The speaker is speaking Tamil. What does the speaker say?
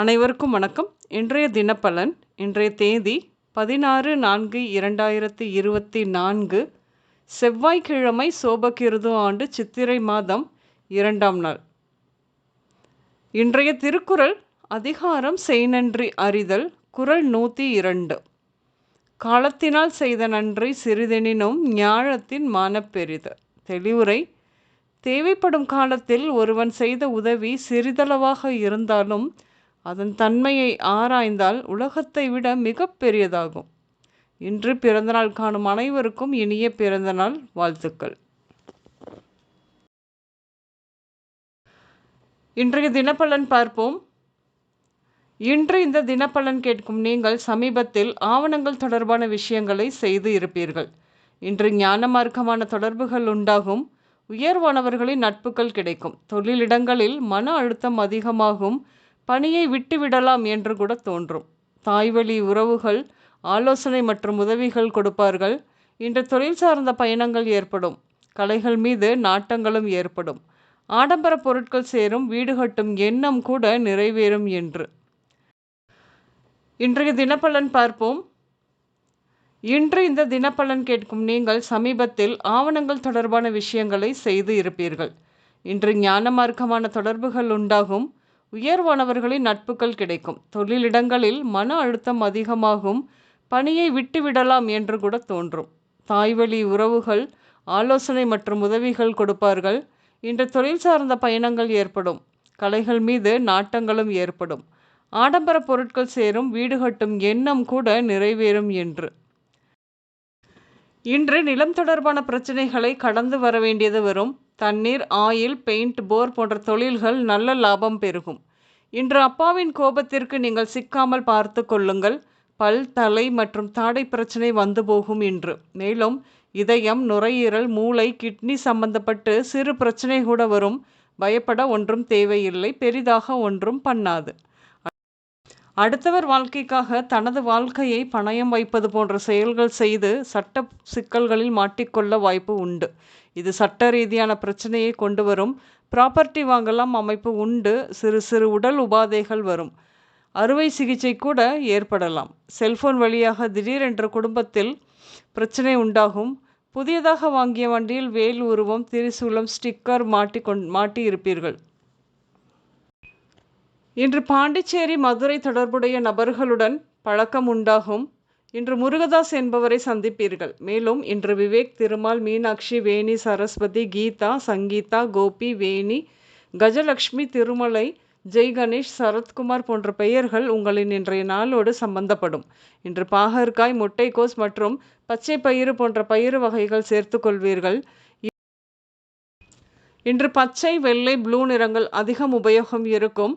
அனைவருக்கும் வணக்கம். இன்றைய தினப்பலன் இன்றைய தேதி பதினாறு நான்கு இரண்டாயிரத்தி இருபத்தி நான்கு செவ்வாய்க்கிழமை சோபகிருது ஆண்டு சித்திரை மாதம் இரண்டாம் நாள். இன்றைய திருக்குறள் அதிகாரம் செய்நன்றி அறிதல் குரல் நூற்றி இரண்டு. காலத்தினால் செய்த நன்றி சிறிதெனினும் ஞாழத்தின் மானப்பெரிது. தெளிவுரை தேவைப்படும் காலத்தில் ஒருவன் செய்த உதவி சிறிதளவாக இருந்தாலும் அதன் தன்மையை ஆராய்ந்தால் உலகத்தை விட மிக பெரியதாகும். இன்று பிறந்தநாள் காணும் அனைவருக்கும் இனிய பிறந்தநாள் வாழ்த்துக்கள். இன்றைய தினப்பலன் பார்ப்போம். இன்று இந்த தினப்பலன் கேட்கும் நீங்கள் சமீபத்தில் ஆவணங்கள் தொடர்பான விஷயங்களை செய்து இருப்பீர்கள். இன்று ஞான மார்க்கமான தொடர்புகள் உண்டாகும். உயர்வானவர்களின் நட்புகள் கிடைக்கும். தொழிலிடங்களில் மன அழுத்தம் அதிகமாகும். பணியை விட்டுவிடலாம் என்று கூட தோன்றும். தாய்வழி உறவுகள் ஆலோசனை மற்றும் உதவிகள் கொடுப்பார்கள். இன்று தொழில் சார்ந்த பயணங்கள் ஏற்படும். கலைகள் மீது நாட்டங்களும் ஏற்படும். ஆடம்பர பொருட்கள் சேரும் வீடு கட்டும் எண்ணம் கூட நிறைவேறும் என்று. இன்றைய தினப்பலன் பார்ப்போம். இன்று இந்த தினப்பலன் கேட்கும் நீங்கள் சமீபத்தில் ஆவணங்கள் தொடர்பான விஷயங்களை செய்து இருப்பீர்கள். இன்று ஞான மார்க்கமான தொடர்புகள் உண்டாகும். உயர்வானவர்களின் நட்புகள் கிடைக்கும். தொழிலிடங்களில் மன அழுத்தம் அதிகமாகும். பணியை விட்டுவிடலாம் என்று கூட தோன்றும். தாய்வழி உறவுகள் ஆலோசனை மற்றும் உதவிகள் கொடுப்பார்கள். இன்று தொழில் சார்ந்த பயணங்கள் ஏற்படும். கலைகள் மீது நாட்டங்களும் ஏற்படும். ஆடம்பர பொருட்கள் சேரும். வீடு கட்டும் எண்ணம் கூட நிறைவேறும் என்று. இன்று நிலம் தொடர்பான பிரச்சனைகளை கடந்து வர வேண்டியது வரும். தண்ணீர் ஆயில் பெயிண்ட் போர் போன்ற தொழில்கள் நல்ல லாபம் பெருகும். இன்று அப்பாவின் கோபத்திற்கு நீங்கள் சிக்காமல் பார்த்து கொள்ளுங்கள். பல் தலை மற்றும் தாடை பிரச்சனை வந்து போகும் இன்று. மேலும் இதயம் நுரையீரல் மூளை கிட்னி சம்பந்தப்பட்டு சிறு பிரச்சனை கூட வரும். பயப்பட ஒன்றும் தேவையில்லை. பெரிதாக ஒன்றும் பண்ணாது. அடுத்தவர் வாழ்க்கைக்காக தனது வாழ்க்கையை பணயம் வைப்பது போன்ற செயல்கள் செய்து சட்ட சிக்கல்களில் மாட்டிக்கொள்ள வாய்ப்பு உண்டு. இது சட்ட ரீதியான பிரச்சனையை கொண்டு வரும். ப்ராப்பர்ட்டி வாங்கலாம் அமைப்பு உண்டு. சிறு சிறு உடல் உபாதைகள் வரும். அறுவை சிகிச்சை கூட ஏற்படலாம். செல்போன் வழியாக திடீரென்ற குடும்பத்தில் பிரச்சனை உண்டாகும். புதியதாக வாங்கிய வண்டியில் வேல் உருவம் திரிசூலம் ஸ்டிக்கர் மாட்டி கொண் மாட்டி இருப்பீர்கள் இன்று பாண்டிச்சேரி மதுரை தொடர்புடைய நபர்களுடன் பழக்கம் உண்டாகும். இன்று முருகதாஸ் என்பவரை சந்திப்பீர்கள். மேலும் இன்று விவேக் திருமால் மீனாட்சி வேணி சரஸ்வதி கீதா சங்கீதா கோபி வேணி கஜலக்ஷ்மி திருமலை ஜெய் கணேஷ் சரத்குமார் போன்ற பெயர்கள் உங்களின் இன்றைய நாளோடு சம்பந்தப்படும். இன்று பாகற்காய் முட்டைக்கோஸ் மற்றும் பச்சை பயிறு போன்ற பயிறு வகைகள் சேர்த்து கொள்வீர்கள். இன்று பச்சை வெள்ளை ப்ளூ நிறங்கள் அதிகம் உபயோகம் இருக்கும்.